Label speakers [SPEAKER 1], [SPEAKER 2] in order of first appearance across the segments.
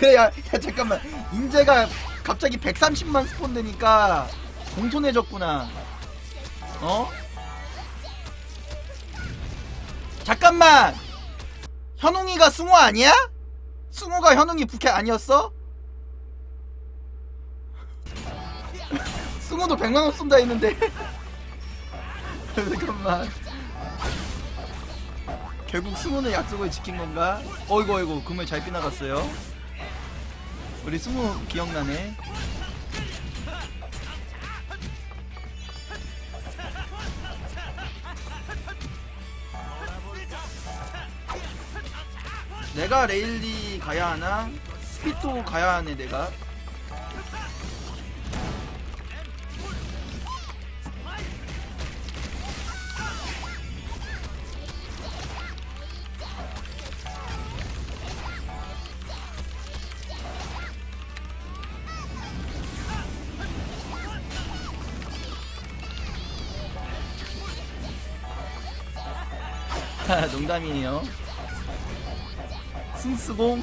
[SPEAKER 1] 그래 야, 야 잠깐만 인재가 갑자기 130만 스폰 되니까 공손해졌구나 어? 잠깐만 현웅이가 승호 아니야? 승호가 현웅이 부캐 아니었어? 승호도 100만원 쏜다 했는데 잠깐만 결국 승호는 약속을 지킨 건가? 어이구 어이구 금을 잘 삐나갔어요 우리 승호 기억나네 내가 레일리 가야 하나? 스피토 가야 하네 내가 농담이에요. 승스공.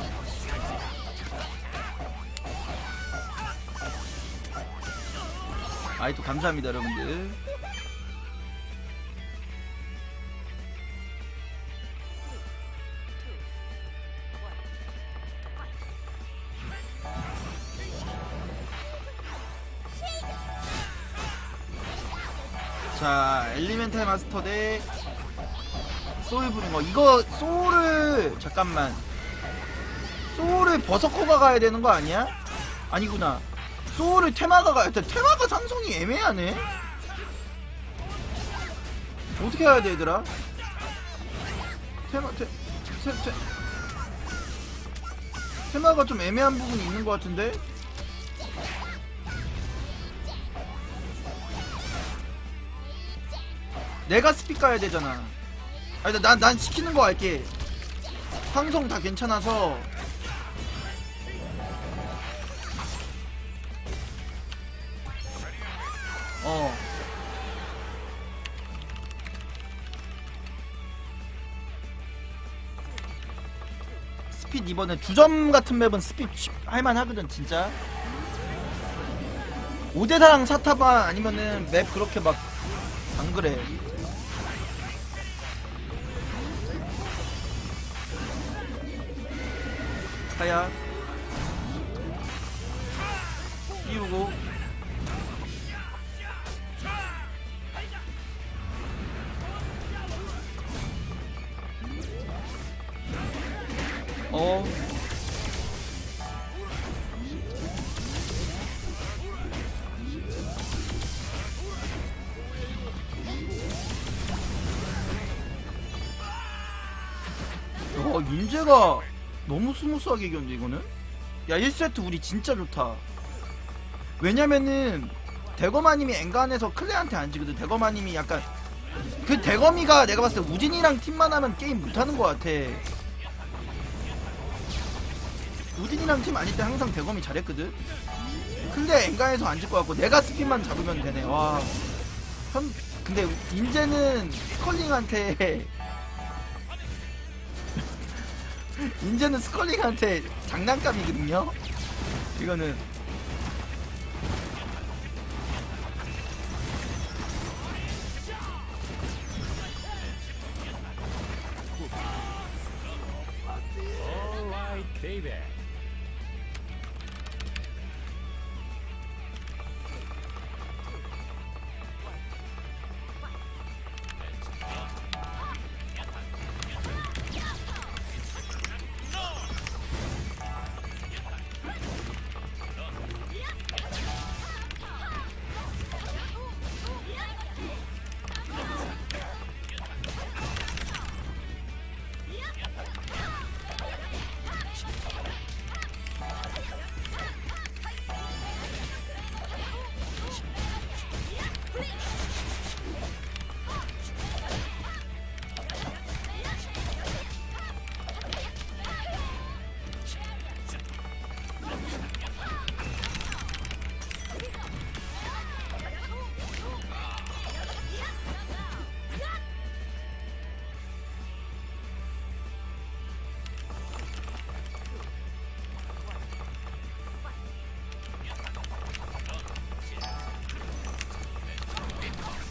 [SPEAKER 1] 아이 또 감사합니다 여러분들. 자 엘리멘탈 마스터 대 소울 부른 거. 이거 소울을 잠깐만. 소울을 버서커가 가야 되는 거 아니야? 아니구나. 소울을 테마가 가야 돼 테마가 상성이 애매하네. 어떻게 해야 돼 얘들아? 테마 테, 테, 테 테마가 좀 애매한 부분이 있는 것 같은데? 내가 스픽 가야 되잖아 아니 난, 난 시키는 거 할게. 상성 다 괜찮아서. 어. 스핏 이번에 두점 같은 맵은 쉽- 할만하거든 진짜. 5대4랑 사타바 아니면은 맵 그렇게 막 안 그래 하야. 띄우고. 어. 어, 윤재가 너무 스무스하게 이겼는데 이거는? 야 1세트 우리 진짜 좋다. 왜냐면은 대거마님이 엔간에서 클레한테 안 지거든. 대거마님이 약간 그 대거미가 내가 봤을 때 우진이랑 팀만 하면 게임 못하는 것 같아. 우진이랑 팀 아닐 때 항상 대검이 잘했거든. 근데 엔간에서 안 질 것 같고 내가 스핀만 잡으면 되네. 와. 현, 근데 인제는 스컬링한테 인제는 스컬링한테 장난감이거든요. 이거는.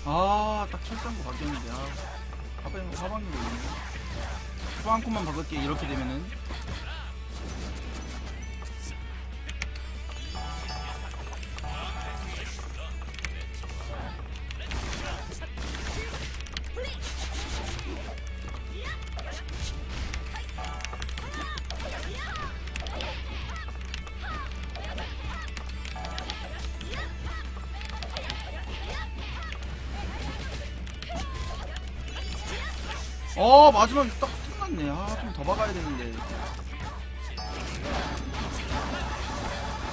[SPEAKER 1] 아딱 철상고 바뀌었는데. 아 하방 하방이 걸리네. 또한 컷만 박을게 이렇게 되면은 어 마지막에 딱 틈났네. 아좀 더 박아야 되는데.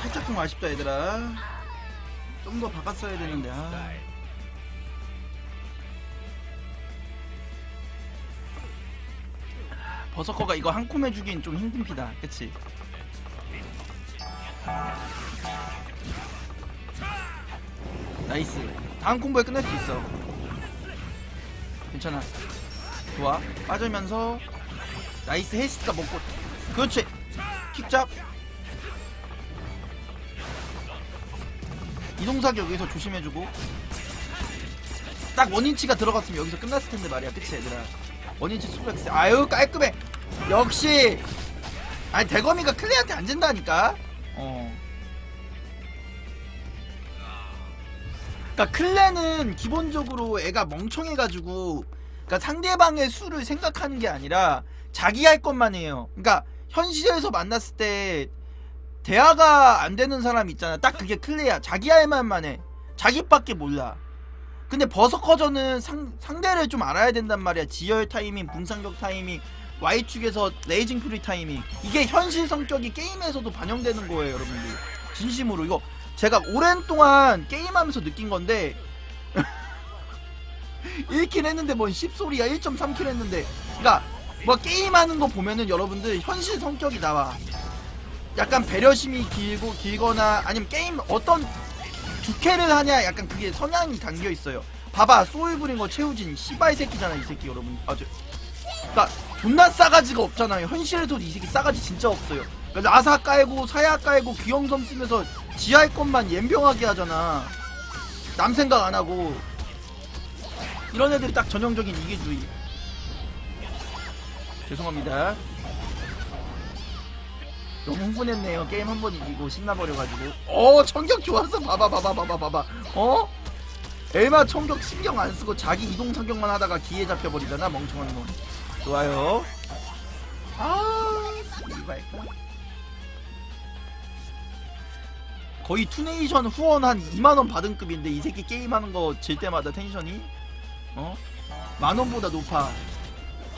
[SPEAKER 1] 살짝 좀 아쉽다 얘들아. 좀 더 박았어야 되는데 아. 버서커가 이거 한 콤에 주긴 좀 힘든 피다 그치? 나이스. 다음 콤보에 끝낼 수 있어. 괜찮아 좋아. 빠지면서 나이스 헤이스트가 먹고. 그렇지. 킥잡. 이동사격 여기서 조심해주고. 딱 원인치가 들어갔으면 여기서 끝났을 텐데 말이야. 그치 얘들아? 원인치 수백세 아유 깔끔해. 역시. 아니 대검이가 클레한테 안 된다니까? 어. 그니까 클레는 기본적으로 애가 멍청해가지고 그러니까 상대방의 수를 생각하는 게 아니라 자기 할 것만 해요. 그러니까 현실에서 만났을 때 대화가 안 되는 사람 있잖아. 딱 그게 클레야. 자기 할 말만 해. 자기밖에 몰라. 근데 버서커저는 상, 상대를 좀 알아야 된단 말이야. 지열 타이밍, 붕상격 타이밍, Y축에서 레이징 프리 타이밍. 이게 현실 성격이 게임에서도 반영되는 거예요, 여러분들. 진심으로. 이거 제가 오랜 동안 게임하면서 느낀 건데 1킬 했는데 뭔 10소리야? 1.3킬 했는데. 그니까 뭐 게임하는 거 보면은 여러분들 현실 성격이 나와. 약간 배려심이 길고 길거나 아니면 게임 어떤 주캐를 하냐? 약간 그게 성향이 담겨 있어요. 봐봐 소울브링거 최우진 씨바이 새끼잖아 이 새끼 여러분. 아주. 그니까 존나 싸가지가 없잖아요. 현실에서도 이 새끼 싸가지 진짜 없어요. 그러니까 아사 깔고 사야 깔고 귀영섬 쓰면서 지할 것만 옌병하게 하잖아. 남 생각 안 하고 이런 애들이 딱 전형적인 이기주의. 죄송합니다. 너무 흥분했네요. 게임 한 번 이기고 신나버려가지고. 어, 청격 좋았어. 봐봐, 봐봐, 봐봐, 봐봐. 어? 엘마 청격 신경 안 쓰고 자기 이동 사격만 하다가 기에 잡혀버리잖아, 멍청한 놈. 좋아요. 아, 이발까? 거의 투네이션 후원 한 2만원 받은 급인데 이 새끼 게임하는 거 질 때마다 텐션이 어? 만원보다 높아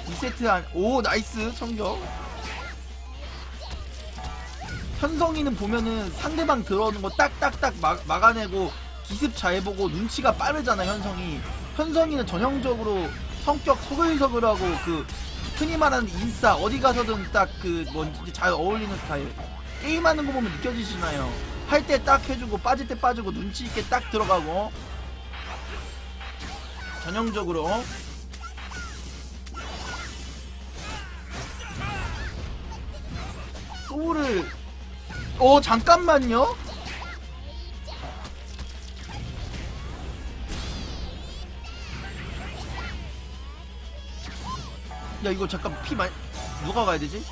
[SPEAKER 1] 2세트 한, 오, 나이스, 청격. 현성이는 보면은 상대방 들어오는 거 딱딱딱 막, 막아내고 기습 잘 보고 눈치가 빠르잖아, 현성이. 현성이는 전형적으로 성격 서글서글하고 그, 흔히 말하는 인싸, 어디 가서든 딱 그, 뭔지 잘 어울리는 스타일. 게임하는 거 보면 느껴지시나요? 할 때 딱 해주고, 빠질 때 빠지고, 눈치 있게 딱 들어가고, 전형적으로 어? 소울을 어 잠깐만요 야 이거 잠깐 피 많이 누가 가야 되지?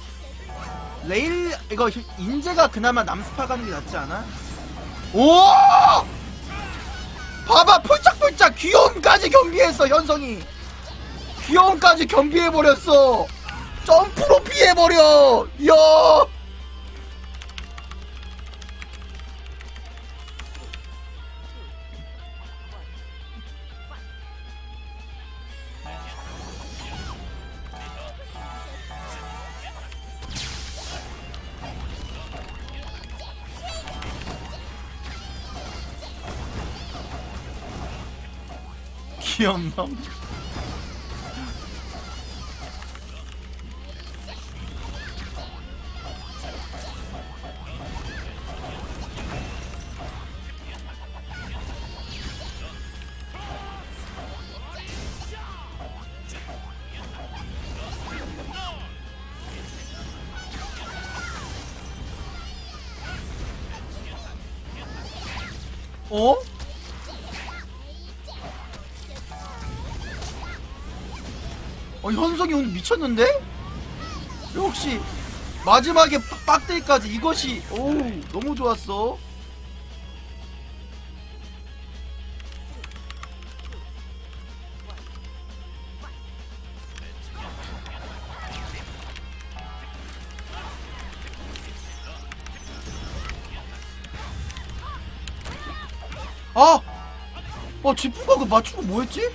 [SPEAKER 1] 레일 이거 인재가 그나마 남스파 가는 게 낫지 않아? 오! 봐봐 폴짝 폴짝 귀여움까지 겸비했어 현성이. 귀여움까지 겸비해버렸어. 점프로 피해버려. 이야 귀엽나 어? 어 현석이 오늘 미쳤는데? 역시 마지막에 빡- 빡대기까지 이것이 오 너무 좋았어. 아! 어, 지프가 그 맞추고 뭐였지?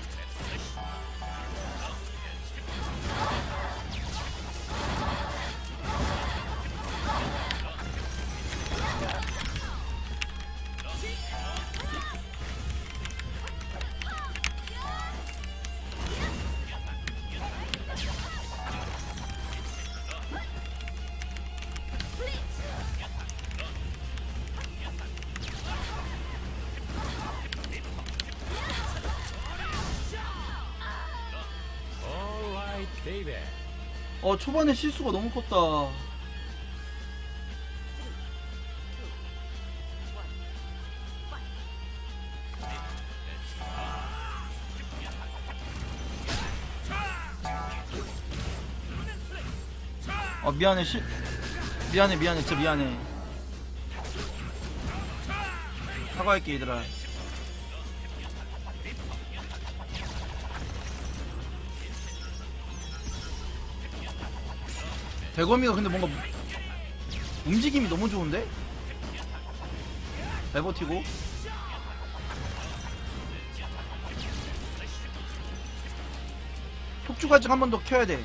[SPEAKER 1] 어, 초반에 실수가 너무 컸다. 어, 미안해, 시... 미안해, 미안해, 진짜 미안해. 사과할게, 얘들아. 대검이가 근데 뭔가 움직임이 너무 좋은데? 잘 버티고 혁주 가증 한 번 더 켜야 돼